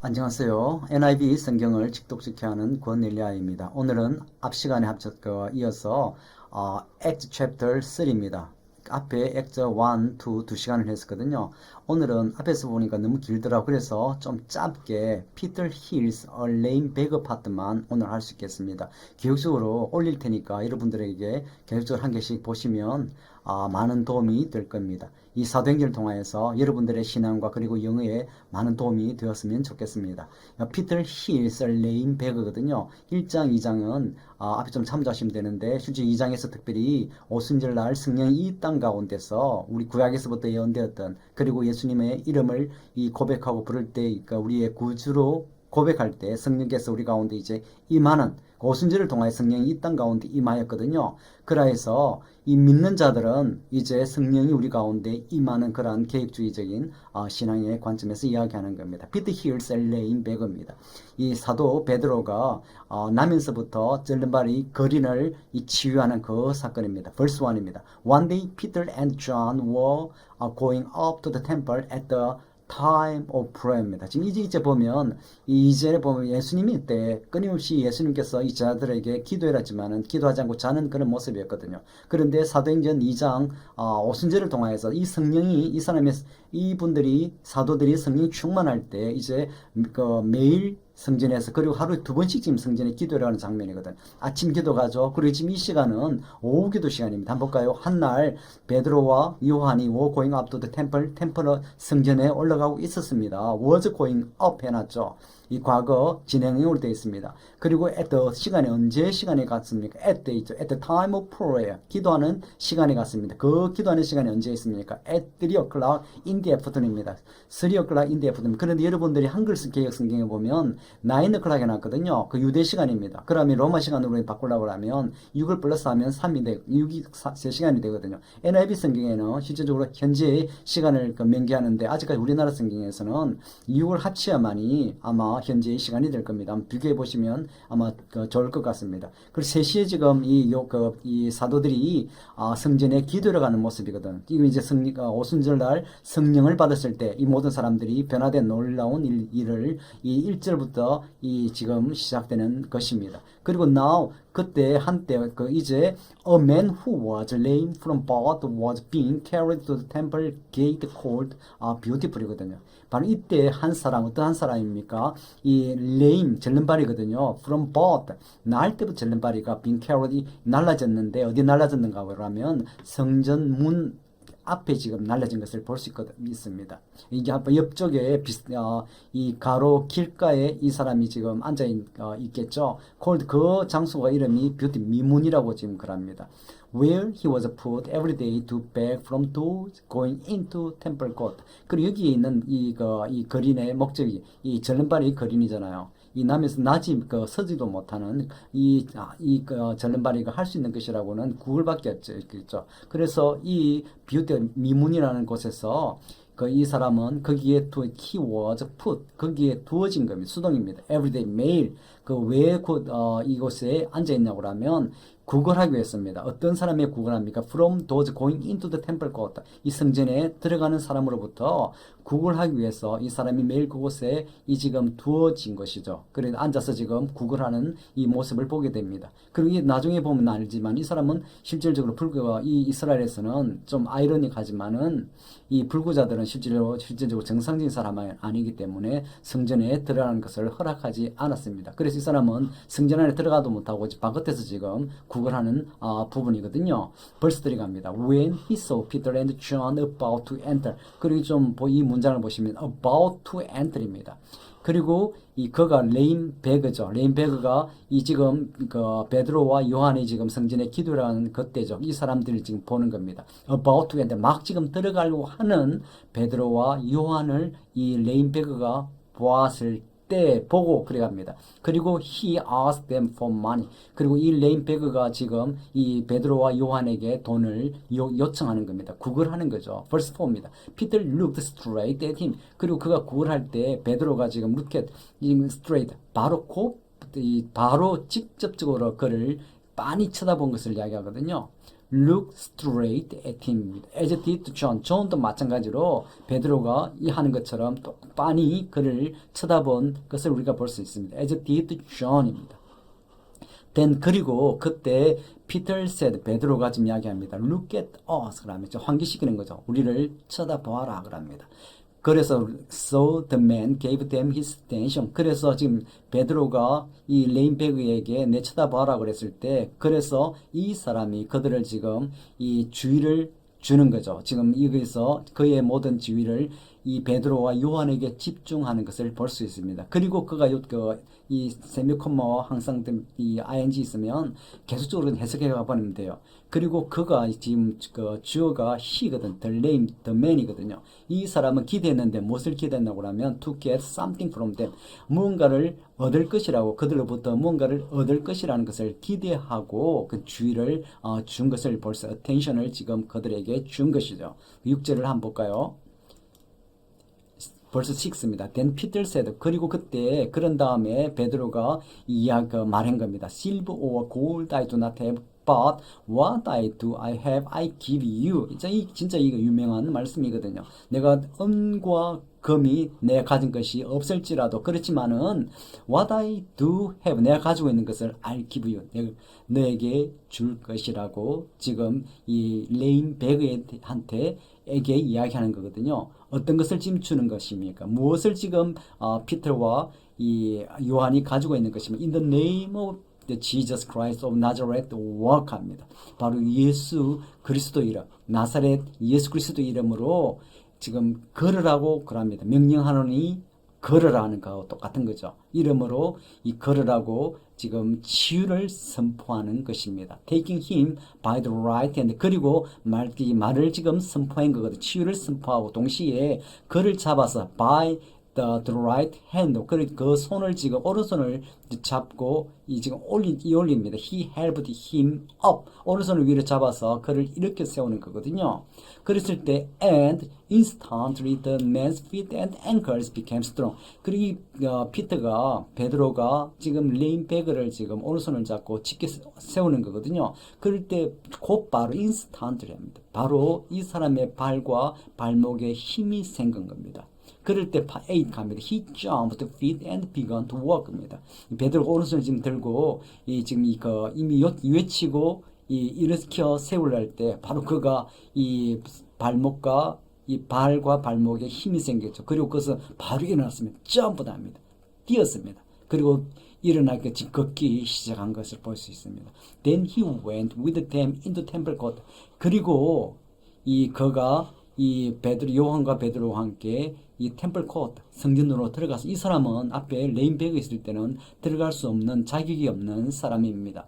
안녕하세요. NIV 성경을 직독직해 하는 권일리아입니다. 오늘은 앞 시간에 그 이어서 어, Acts Chapter 3입니다. 앞에 Acts 1, 2, 두 시간을 했었거든요. 오늘은 앞에서 보니까 너무 길더라고 그래서 좀 짧게 Peter Hill's A Lame Beggar 파트만 오늘 할 수 있겠습니다. 기억적으로 올릴 테니까 여러분들에게 계속적으로 한 개씩 보시면 아, 많은 도움이 될 겁니다. 이 사도행전을 통하여서 여러분들의 신앙과 그리고 영어에 많은 도움이 되었으면 좋겠습니다. 피터 힐스 레인 베거거든요. 1장, 2장은 아, 앞에 좀 참조하시면 되는데 실제 2장에서 특별히 오순절날 성령이 이 땅 가운데서 우리 구약에서부터 예언되었던 그리고 예수 님의 이름을 이 고백하고 부를 때 그러니까 우리의 구주로 고백할 때 성령께서 우리 가운데 이제 임하는 그 오순절을 통하여 성령이 이 땅 가운데 임하였거든요. 그라해서 이 믿는 자들은 이제 성령이 우리 가운데 임하는 그러한 계획주의적인 어, 신앙의 관점에서 이야기하는 겁니다. 피트 힐스 레인 베거입니다. 이 사도 베드로가 어, 나면서부터 젤른발이 거린을 이 치유하는 그 사건입니다. verse 1입니다. One day Peter and John were uh, going up to the temple at the time of prayer입니다. 지금 이제 이제 보면 이 이절에 보면 예수님이 이때 끊임없이 예수님께서 이 자들에게 기도해라지만은 기도하지 않고 자는 그런 모습이었거든요. 그런데 사도행전 2장 어, 오순절을 통하여서 이 성령이 이 사람의 이분들이 사도들이 성령이 충만할 때 이제 그 매일 성전에서 그리고 하루에 두 번씩 지금 성전에 기도를 하는 장면이거든. 아침 기도 가죠. 그리고 지금 이 시간은 오후 기도 시간입니다. 한번 볼까요? 한날 베드로와 요한이 up to the temple, 템플 성전에 올라가고 있었습니다. was going up 해놨죠. 이 과거 올때 있습니다. 그리고 at the 시간에 언제 시간에 갔습니까? at the 있죠. at the time of prayer. 기도하는 시간에 갔습니다. 그 기도하는 시간이 언제 있습니까? at 3 o'clock in the afternoon입니다. 3 o'clock in the afternoon. 그런데 여러분들이 한글 개혁 성경에 보면 9 o'clock 해놨거든요. 그 유대 시간입니다. 그러면 로마 시간으로 바꾸려고 하면 6을 플러스 하면 3이 되 6이 3시간이 되거든요. NIV 성경에는 실제적으로 현재의 시간을 그 명기하는데 아직까지 우리나라 성경에서는 6을 합쳐야만이 아마 현재의 시간이 될 겁니다. 비교해 보시면 아마 그 좋을 것 같습니다. 그리고 3시에 지금 이, 요, 그, 이 사도들이 아, 성전에 기도를 가는 모습이거든. 이거 이제 성, 어, 오순절날 성령을 받았을 때 이 모든 사람들이 변화된 놀라운 일, 일을 이 1절부터 이 지금 시작되는 것입니다. 그리고 now 그때 한때 그 이제 a man who was lame from birth was being carried to the temple gate called 아, beautiful이거든요. 바로 이때 한 사람 어떤 한 사람입니까? 이 lame 절름발이거든요. from birth 날 때부터 절름발이가 being carried 날라졌는데 어디 날라졌는가 그러면 성전 문 앞에 지금 날려진 것을 볼 수 있습니다. 이게 한번 옆쪽에 비슷, 어, 이 가로 길가에 이 사람이 지금 앉아 있, 어, 있겠죠. 콜드 그 장소가 이름이 뷰티 미문이라고 지금 그럽니다. Where he was put every day to beg from those going into temple court. 그리고 여기에 있는 이, 그, 이 거린의 목적이 이 절름발이 거린이잖아요. 이 남에서 낮이 그 서지도 못하는 이, 아, 이, 그, 절름발이가 할 수 있는 것이라고는 구글밖에 없죠. 그래서 이 비유대 미문이라는 곳에서 그 이 사람은 거기에 두 키워드 put 거기에 두어진 겁니다. 수동입니다. everyday 매일 그왜 어, 이곳에 앉아 있냐고 하면 구걸하기 위해서입니다. 어떤 사람이 구걸합니까? From those going into the temple court. 이 성전에 들어가는 사람으로부터 구걸하기 위해서 이 사람이 매일 그곳에 이 지금 두어진 것이죠. 그래 앉아서 지금 구걸하는 이 모습을 보게 됩니다. 그리고 이 나중에 보면 알지만 이 사람은 실질적으로 불교가 이 이스라엘에서는 좀 아이러니하지만은 이 불구자들은 실제로 실질적으로 정상적인 사람이 아니기 때문에 성전에 들어가는 것을 허락하지 않았습니다. 그래서 이 사람은 성전 안에 들어가도 못하고 바깥에서 지금 구 걸하는 어, 부분이거든요. 벌써 들어갑니다. When he saw Peter and John about to enter. 그리고 좀 이 문장을 보시면 about to enter입니다. 그리고 이 그가 레인 베그죠. 레인 베그가 이 지금 그 베드로와 요한이 지금 성전에 기도를 하는 그때죠. 이 사람들을 지금 보는 겁니다. about to enter 막 지금 들어가려고 하는 베드로와 요한을 이 레인 베그가 보았을 때 보고 그래 갑니다. 그리고 he asked them for money. 그리고 이 레인 베그가 지금 이 베드로와 요한에게 돈을 요, 요청하는 겁니다. 구걸하는 거죠. verse 4입니다. Peter looked straight at him. 그리고 그가 구걸할 때 베드로가 지금 look at straight 바로 코이 바로 직접적으로 그를 빤히 쳐다본 것을 이야기하거든요. Look straight at him. as did John. 존도 마찬가지로 베드로가 이 하는 것처럼 또 빤히 그를 쳐다본 것을 우리가 볼 수 있습니다. as did John입니다. then 그리고 그때 Peter said 베드로가 지금 이야기합니다. Look at us 그러면 환기시키는 거죠. 우리를 쳐다보아라 그럽니다. 그래서 so the man gave them his attention. 그래서 지금 베드로가 이 레인베그에게 내 쳐다봐라 그랬을 때 그래서 이 사람이 그들을 지금 이 주의를 주는 거죠. 지금 여기서 그의 모든 지위를 이 베드로와 요한에게 집중하는 것을 볼 수 있습니다. 그리고 그가 요- 그, 이 세미콤마와 항상 이 ing 있으면 계속적으로 해석해 가버리면 돼요. 그리고 그가 지금 그 주어가 he거든, the name, the man이거든요. 이 사람은 기대했는데 무엇을 기대했나고 하면 to get something from them. 무언가를 얻을 것이라고 그들로부터 무언가를 얻을 것이라는 것을 기대하고 그 주의를 어, 준 것을 벌써 attention을 지금 그들에게 준 것이죠. 6절을 한번 볼까요? 벌써 6입니다. Then Peter said. 그리고 그때 그런 다음에 베드로가 이야기 말한 겁니다. Silver or gold I do not have, but what I do I have I give you. 진짜 이 진짜 이거 유명한 말씀이거든요. 내가 은과 금이 내가 가진 것이 없을지라도 그렇지만은 what I do have 내가 가지고 있는 것을 I'll give you. 너에게 줄 것이라고 지금 이 레인 베그한테 에게 이야기하는 거거든요. 어떤 것을 지금 주는 것입니까? 무엇을 지금 어, 피터와 이 요한이 가지고 있는 것입니까? In the name of the Jesus Christ of Nazareth walk 합니다. 바로 예수 그리스도 이름, 나사렛 예수 그리스도 이름으로 지금 걸으라고 그럽니다. 명령하노니 걸으라는 거하고 똑같은 거죠. 이름으로 이 걸으라고 지금 치유를 선포하는 것입니다. Taking him by the right hand. 그리고 말, 이 말을 지금 선포한 거거든요. 치유를 선포하고 동시에 그를 잡아서 by the, the right hand. 그, 그 손을 지금 오른손을 잡고 이 지금 올리, 이 올립니다. He helped him up. 오른손을 위로 잡아서 그를 이렇게 세우는 거거든요. 그랬을 때 and instantly the man's feet and ankles became strong. 그리고 이, 어, 피터가 베드로가 지금 레인백을 지금 오른손을 잡고 짙게 세- 세우는 거거든요. 그럴 때 곧바로 instantly 합니다. 바로 이 사람의 발과 발목에 힘이 생긴 겁니다. 그럴 때 8 갑니다. He jumped feet and began to walk입니다. 베드로가 오른손을 지금 들고 이 지금 이거 이미 요- 외치고 이 일으켜 세우려 때 바로 그가 이 발목과 이 발과 발목에 힘이 생겼죠. 그리고 그것은 바로 일어났습니다. 점프도 합니다. 뛰었습니다. 그리고 일어나게 걷기 시작한 것을 볼 수 있습니다. Then he went with them into temple court. 그리고 이 그가 이 베드로 요한과 베드로와 함께 이 템플 코트 성전으로 들어가서 이 사람은 앞에 레인백에 있을 때는 들어갈 수 없는 자격이 없는 사람입니다.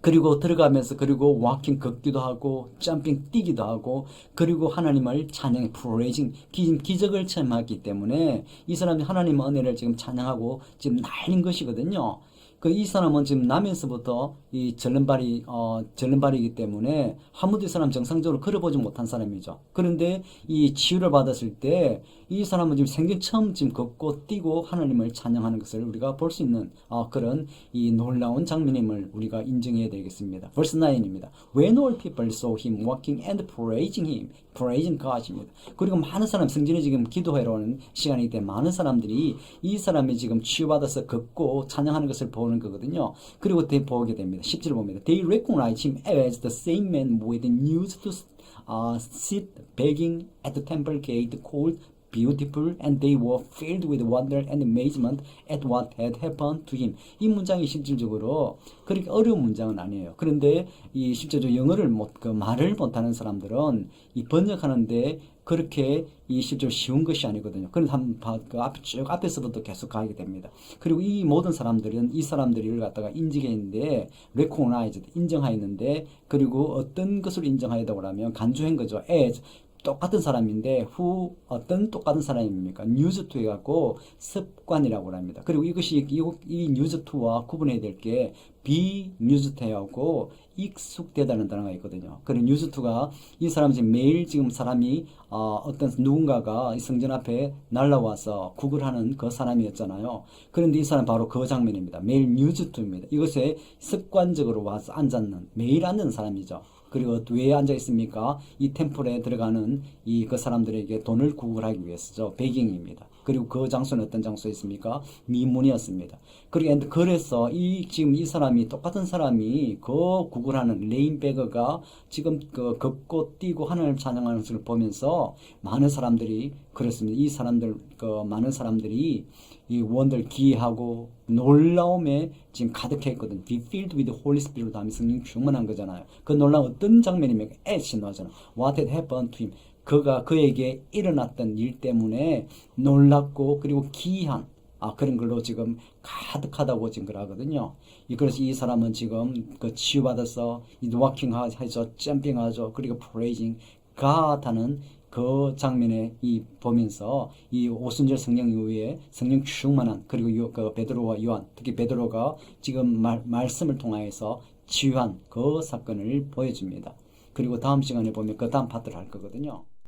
그리고 들어가면서 그리고 워킹 걷기도 하고 점핑 뛰기도 하고 그리고 하나님을 찬양해 프레이징 기, 기적을 체험하기 때문에 이 사람이 하나님의 은혜를 지금 찬양하고 지금 날린 것이거든요. 그 이 사람은 지금 나면서부터 이 절름발이 어 절름발이기 때문에 한 번도 이 사람 정상적으로 걸어보지 못한 사람이죠. 그런데 이 치유를 받았을 때 이 사람은 지금 생전 처음 지금 걷고 뛰고 하나님을 찬양하는 것을 우리가 볼 수 있는 어, 그런 이 놀라운 장면임을 우리가 인정해야 되겠습니다. verse 9입니다. When all people saw him walking and praising him, praising God입니다. 그리고 많은 사람 성전에 지금 기도하러 오는 시간이기 때문에 많은 사람들이 이 사람이 지금 치유받아서 걷고 찬양하는 것을 보는 거거든요. 그리고 대 보게 됩니다. 10절 봅니다. They recognize him as the same man with news to uh, sit begging at the temple gate called beautiful and they were filled with wonder and amazement at what had happened to him. 이 문장이 실질적으로 그렇게 어려운 문장은 아니에요. 그런데 이 실제로 영어를 못, 그 말을 못하는 사람들은 이 번역하는데 그렇게 이 실제로 쉬운 것이 아니거든요. 한번 그 앞, 쭉 앞에서부터 계속 가게 됩니다. 그리고 이 모든 사람들은 이 사람들을 갖다가 인지했는데 recognized 인정하였는데 그리고 어떤 것을 인정하였다고 하면 간주한 거죠. as 똑같은 사람인데 후 어떤 똑같은 사람입니까? 뉴즈 투 해갖고 습관이라고 합니다. 그리고 이것이 이, 이 뉴즈 투와 구분해야 될 게 비 뉴즈 투하고 익숙되다는 단어가 있거든요. 그리고 뉴즈 투가 이 사람이 지금 매일 지금 사람이 어, 어떤 누군가가 이 성전 앞에 날라와서 구글하는 그 사람이었잖아요. 그런데 이 사람 바로 그 장면입니다. 매일 뉴즈 투입니다. 이것에 습관적으로 와서 앉았는 매일 앉는 사람이죠. 그리고 왜 앉아 있습니까? 이 템플에 들어가는 이 그 사람들에게 돈을 구걸하기 위해서죠. 배경입니다. 그리고 그 장소는 어떤 장소였습니까? 미문이었습니다. 그리고 그래서 이 지금 이 사람이 똑같은 사람이 그 구걸하는 레인베거가 지금 그 걷고 뛰고 하늘을 찬양하는 것을 보면서 많은 사람들이 그렇습니다. 이 사람들 그 많은 사람들이 이 원들 기하고 놀라움에 지금 가득했거든. Be filled with the Holy Spirit 하면 성령 충만한 거잖아요. 그 놀라운 어떤 장면이면 as 나오잖아. What had happened to him. 그가 그에게 일어났던 일 때문에 놀랍고 그리고 기이한 아 그런 걸로 지금 가득하다고 지금 그러거든요. 이 그래서 이 사람은 지금 그 치유받아서 이 노워킹 하죠, 점핑 하죠, 그리고 프레이징 가하다는 그 장면에 이 보면서 이 오순절 성령 이후에 성령 충만한 그리고 요, 그 베드로와 요한 특히 베드로가 지금 말, 말씀을 통하여서 치유한 그 사건을 보여줍니다. 그리고 다음 시간에 보면 그 다음 파트를 할 거거든요.